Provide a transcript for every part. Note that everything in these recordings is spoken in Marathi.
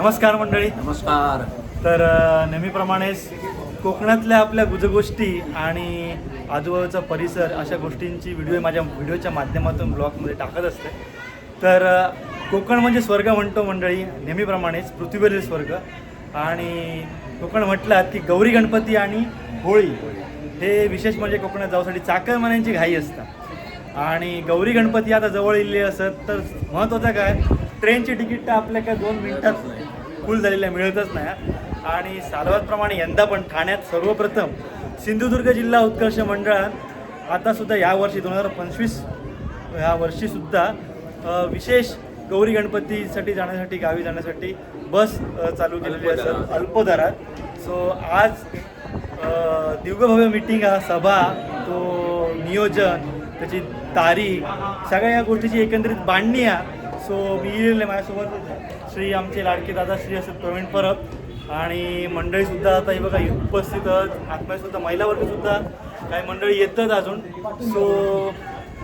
नमस्कार मंडळी. नमस्कार. तर नेहमीप्रमाणेच कोकणातल्या आपल्या गुजगोष्टी आणि आजूबाजूचा परिसर अशा गोष्टींची व्हिडिओ माझ्या व्हिडिओच्या माध्यमातून ब्लॉगमध्ये टाकत असते. तर कोकण म्हणजे स्वर्ग म्हणतो मंडळी नेहमीप्रमाणेच पृथ्वीवरील स्वर्ग. आणि कोकण म्हटलात की गौरी गणपती आणि होळी. हे विशेष म्हणजे कोकणात जाऊसाठी चाकरमान्यांची घाई असतात. आणि गौरी गणपती आता जवळ इल्ली असत तर महत्त्वाचं काय? ट्रेनची तिकीट तर आपल्या काय दोन मिनिटात फुल झालेल्या मिळतच नाही. आणि सालवातप्रमाणे यंदा पण ठाण्यात सर्वप्रथम सिंधुदुर्ग जिल्हा उत्कर्ष मंडळात आता सुद्धा यावर्षी दोन हजार पंचवीस ह्या वर्षीसुद्धा विशेष गौरी गणपतीसाठी जाण्यासाठी गावी जाण्यासाठी बस चालू केलेली असत अल्पदरात. सो आज दिव्यभव्य मीटिंग हा सभा तो नियोजन त्याची तारीख सगळ्या या गोष्टीची एकंदरीत मांडणी आहे. सो मी माझ्यासोबत श्री आमचे लाडके दादा श्री असत प्रवीण परब. आणि मंडळीसुद्धा आता हे बघा उपस्थित आत्मसुद्धा महिला वर्गसुद्धा काही मंडळी येतात अजून. सो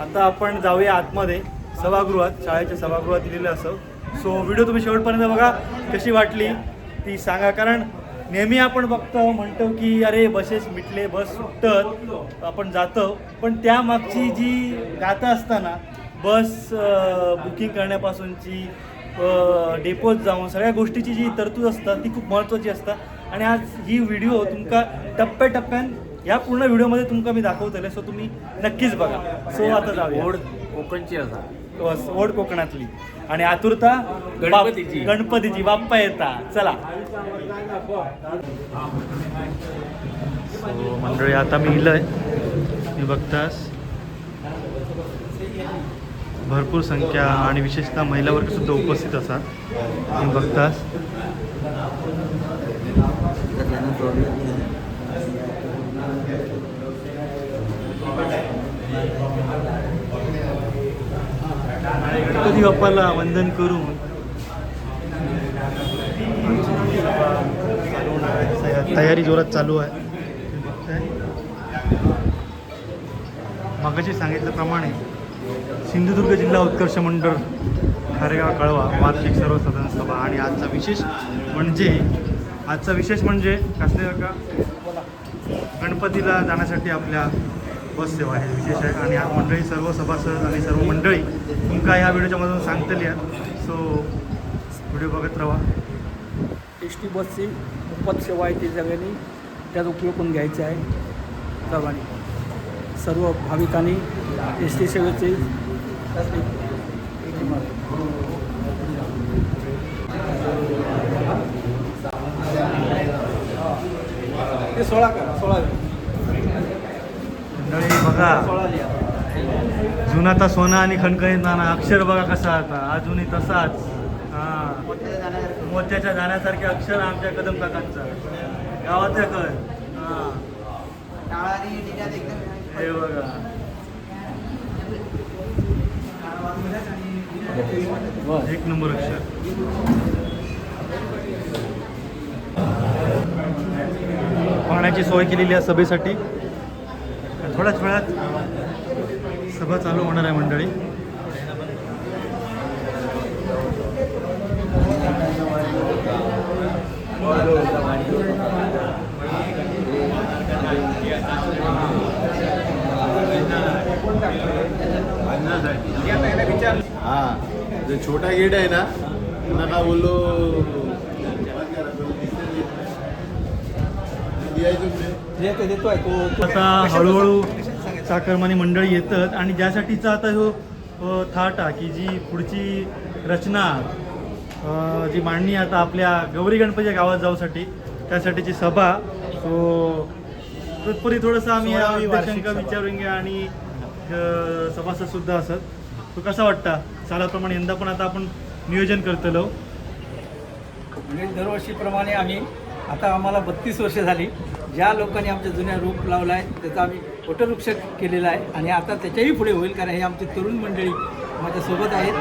आता आपण जाऊया आतमध्ये सभागृहात शाळेच्या सभागृहात दिलेलं असं. सो व्हिडिओ तुम्ही शेवटपर्यंत बघा कशी वाटली ती सांगा. कारण नेहमी आपण बघतो म्हणतो की अरे बसेस मिटले बस सुटत आपण जातो. पण त्यामागची जी गाथा असताना बस बुकिंग करण्यापासूनची डेपोत जाऊन सगळ्या गोष्टीची जी तरतूद असतात ती खूप महत्त्वाची असतात. आणि आज ही व्हिडिओ तुमका टप्प्याटप्प्यान या पूर्ण व्हिडिओमध्ये तुमका मी दाखवतले सो तुम्ही नक्कीच बघा. सो आता जाऊया. ओढ कोकणची असा. बस, ओढ कोकणातली. आणि आतुरता गणपतीची. गणपतीची बाप्पा येता. चला. मंडळी आता मी इलंय. मी बघतास. भरपूर संख्या आणि विशेषतः महिला वर्ग सुद्धा उपस्थित असा तुम्ही बघतास. गणपती बाप्पाला वंदन करून चालू तयारी जोरात चालू आहे. मगाशी सांगितल्याप्रमाणे सिंधुदुर्ग जिल्हा उत्कर्ष मंडळ खारेगाव कळवा वार्षिक सर्वसाधारण सभा. आणि आजचा विशेष म्हणजे आजचा विशेष म्हणजे कसले का गणपतीला जाण्यासाठी आपल्या बस सेवा हे विशेष आहे. आणि आज मंडळी सर्व सभासद आणि सर्व मंडळी तुमका ह्या व्हिडिओच्या मधून सांगतली आहेत सो व्हिडिओ बघत राहा. एस टी बसची मोफत सेवा आहे ती सगळ्यांनी. त्याचा उपयोग करून घ्यायचा आहे. सर्वांनी सर्व भाविकांनी एस टी सेवेचे ते सोळा करा सोळा मंडळी बघा. सोळा लिहा. जुना तर सोना आणि खणखणीत नाना अक्षर बघा कसा आता. अजूनही तसाच. हां. मोत्याच्या जाण्यासारखे अक्षर आमच्या कदम काकांचा. गावातल्या कळ. हां. हे बघा. एक नंबर अक्षर. पाण्याची सोय केलेली आहे सभेसाठी. थोड्याच वेळात सभा चालू होणार आहे मंडळी. हा. जो छोटा गेट आहे ना त्यांना का बोललो? आता हळूहळू चाकरमानी मंडळी येतात आणि ज्यासाठीचा आता हो थाट आहे की जी पुढची रचना जी मांडणी आता आपल्या गौरी गणपतीच्या गावात जाऊसाठी त्यासाठीची सभा. सो तत्परी थोडंसं आम्ही सभा. विचारून घ्या आणि सभासद सुद्धा असत. तो कसा वाटता? सालाप्रमाणे यंदा पण आता आपण नियोजन करतलो. म्हणजे दरवर्षीप्रमाणे आम्ही आता आम्हाला बत्तीस वर्ष झाली. ज्या लोकांनी आमच्या जुन्या रूप लावला आहे त्याचा आम्ही वटवृक्ष केलेला आहे. आणि आता त्याच्याही पुढे होईल कारण हे आमची तरुण मंडळी माझ्यासोबत आहेत.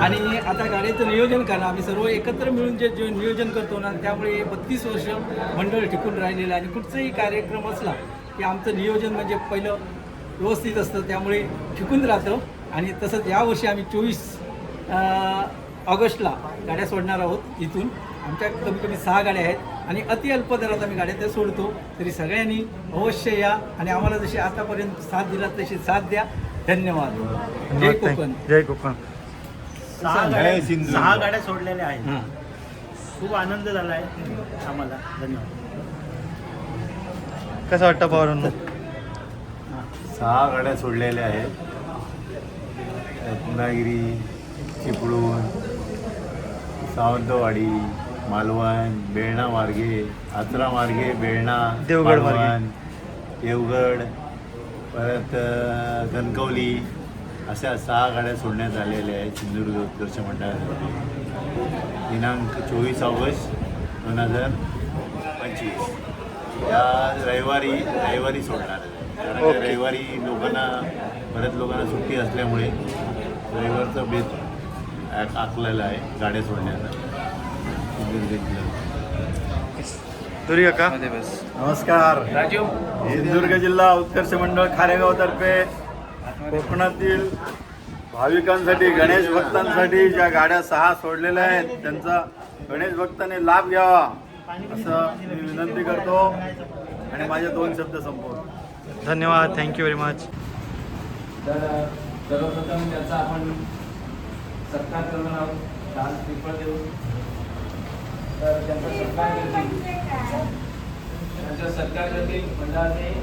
आणि आता गाड्याचं नियोजन करणं आम्ही सर्व एकत्र मिळून जे जे नियोजन करतो ना त्यामुळे बत्तीस वर्ष मंडळ टिकून राहिलेलं आहे. आणि कुठचाही कार्यक्रम असला की आमचं नियोजन म्हणजे पहिलं व्यवस्थित असतं त्यामुळे टिकून राहतं. आणि तसंच यावर्षी आम्ही चोवीस ऑगस्टला गाड्या सोडणार आहोत इथून. आमच्या कमी कमी सहा गाड्या आहेत आणि अति अल्प दरात आम्ही गाड्या त्या सोडतो. तरी सगळ्यांनी अवश्य या आणि आम्हाला जशी आतापर्यंत साथ दिला तशी साथ द्या. धन्यवाद. जय कोकण. जय कोकण. सहा गाड्या. सहा गाड्या सोडलेल्या आहेत. खूप आनंद झाला आहे आम्हाला. धन्यवाद. कसं वाटतं पवारांना? सहा गाड्या सोडलेल्या आहेत. रत्नागिरी चिपळूण सावंतवाडी मालवण बेळणा मार्गे आचरा मार्गे बेळणा देवगड मार्गे. मालवण, देवगड परत कणकवली अशा सहा गाड्या सोडण्यात आलेल्या आहेत सिंधुदुर्ग उत्कर्ष मंडळातर्फे दिनांक चोवीस ऑगस्ट दोन हजार पंचवीस. या रविवारी रविवारी सोडणार. आहे रविवारी लोकांना बऱ्याच लोकांना सुट्टी असल्यामुळे रविवारचा बेत आखलेला आहे गाड्या सोडण्याचा. तुरी नमस्कार. सिंधुदुर्ग जिल्हा उत्कर्ष मंडळ खारेगावतर्फे कोकणातील भाविकांसाठी गणेश भक्तांसाठी ज्या गाड्या सहा सोडलेल्या आहेत त्यांचा गणेश भक्तांनी लाभ घ्यावा असं मी विनंती करतो. आणि माझे दोन शब्द संपवतो. धन्यवाद. थँक्यू व्हेरी मच तर सर्वप्रथम त्याचा आपण सत्कार करणार आहोत. डान्स श्रीफळ देऊ तर त्यांचा सत्कार करतील. त्यांचा सत्कार करतील मंडळाचे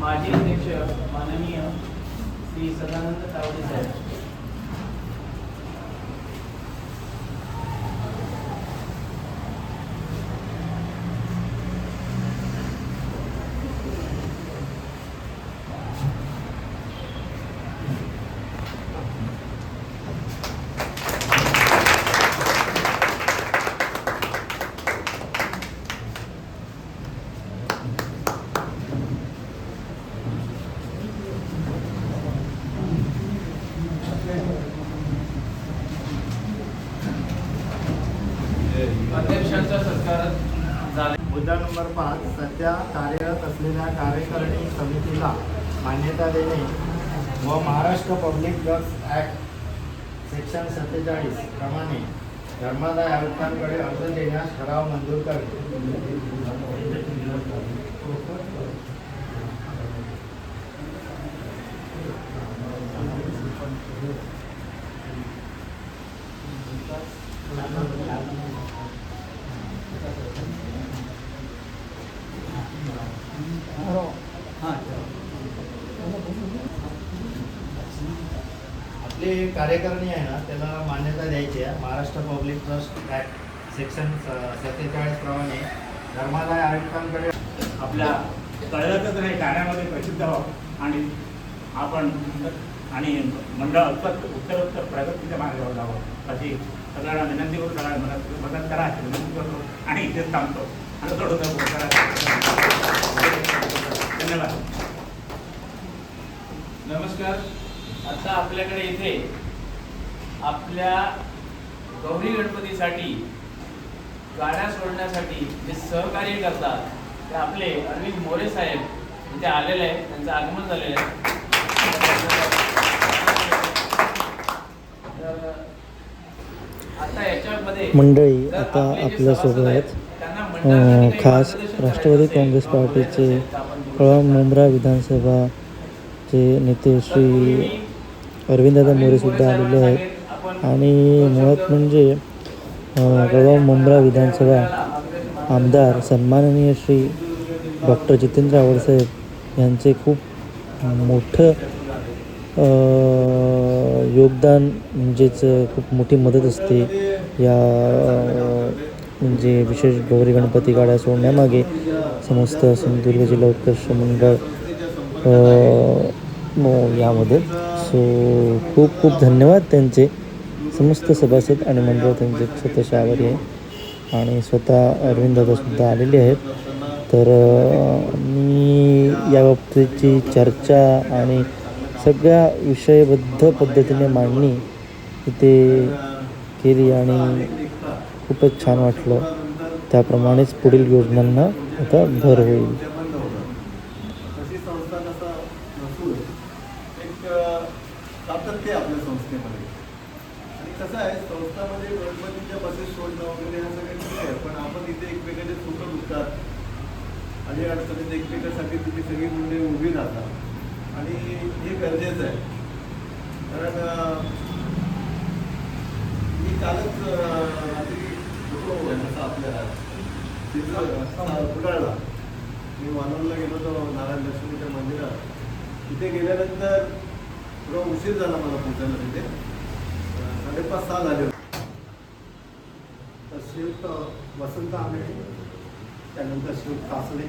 माजी अध्यक्ष माननीय श्री सदानंद तावडे साहेब अध्यक्षांचा सत्कार झाला मुद्दा नंबर पाच सध्या कार्यरत असलेल्या कार्यकारिणी समितीला मान्यता देणे व Maharashtra public drugs act section सत्तेचाळीस प्रमाणे धर्मादाय आयुक्तांकडे अर्ज देण्यास ठराव मंजूर करते हो. आपली कार्यकारिणी आहे ना त्याला मान्यता द्यायची आहे. Maharashtra public trust act section सत्तेचाळीस प्रमाणे धर्मादाय आयुक्तांकडे आपल्या कळतच नाही कार्यामध्ये प्रसिद्ध व्हावं आणि आपण आणि मंडळ उत्तर उत्तरोत्तर प्रगतीच्या मार्गावर जावं. अशी सगळ्यांना विनंती करून सगळ्या मदत मदत करा अशी विनंती करतो आणि इथेच थांबतो. आणि थोडं करा. धन्यवाद. नमस्कार. आता आपल्याकडे इथे आपल्या गौरी गणपतीसाठी गाड्या सोडण्यासाठी जे सहकार्य करतात ते आपले अरविंद मोरे साहेब इथे आलेले आहेत त्यांचं आगमन झालेलं आहे मंडळी आता आपल्यासोबत आहेत खास राष्ट्रवादी काँग्रेस पार्टीचे शकतो. मुंब्रा विधानसभाचे नेते श्री अरविंददादा मोरेसुद्धा आलेले आहेत. आणि मुळात म्हणजे गवा मुंब्रा विधानसभा आमदार सन्माननीय श्री डॉक्टर जितेंद्र आवडसाहेब यांचे खूप मोठं योगदान म्हणजेच खूप मोठी मदत असते या म्हणजे विशेष गौरी गणपती गाड्या सोडण्यामागे समस्त सिंधुदुर्ग जिल्हा उत्कर्ष मंडळ यामध्ये. सो खूप खूप धन्यवाद त्यांचे समस्त सभासद आणि मंडळ त्यांचे स्वतःचे आभारी आहे. आणि स्वतः अरविंददादासुद्धा आलेले आहेत. तर मी याबाबतीची चर्चा आणि सगळ्या विषयबद्ध पद्धतीने मांडणी इथे केली आणि खूपच छान वाटलं. त्याप्रमाणेच पुढील योजनांना आता भर होईल. सातत्य आपल्या संस्थेमध्ये. आणि कसं आहे संस्थामध्ये गणपतीच्या बसेस सोडणं वगैरे ह्या सगळ्या ठीक आहे पण आपण इथे एकमेकांचे सुख दुखतात आणि अडचणीत एकमेकांसाठी तुम्ही सगळी मुले उभी राहतात. आणि हे गरजेचं आहे. कारण मी कालच रात्री होतो जसं आपल्या तिथं कुडाळला मी वानवला गेलो होतो नारायण लक्ष्मीच्या मंदिरात. तिथे गेल्यानंतर थोडा उशीर झाला मला पोहोचायला तिथे साडेपाच सहा झाले होते. तर श्रीयुक्त वसंत आंबेडे त्यानंतर श्रीयुक्त कासडे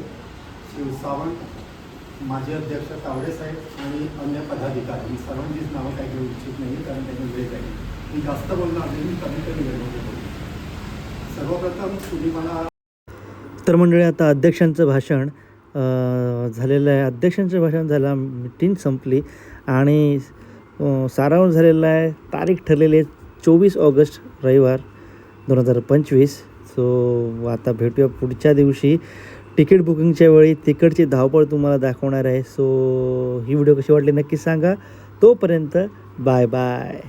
शिव सावंत माजी अध्यक्ष तावडे साहेब आणि अन्य पदाधिकारी. मी सर्वांचीच नावं काही घेऊ इच्छित नाही कारण त्यांनी वेळ जाईल. मी जास्त बोलणार नाही मी कमी कमी वेळ बोलतो. सर्वप्रथम तुम्ही मला तर मंडळी आता अध्यक्षांचं भाषण झालेलं आहे. अध्यक्षांचं भाषण झालं मीटिंग संपली. आणि सारांश झालेला आहे. तारीख ठरलेली आहे चोवीस ऑगस्ट रविवार दोन हजार पंचवीस. सो आता भेटूया पुढच्या दिवशी. तिकीट बुकिंगच्या वेळी तिकडची धावपळ तुम्हाला दाखवणार आहे. सो ही व्हिडिओ कशी वाटली नक्की सांगा. तोपर्यंत बाय बाय.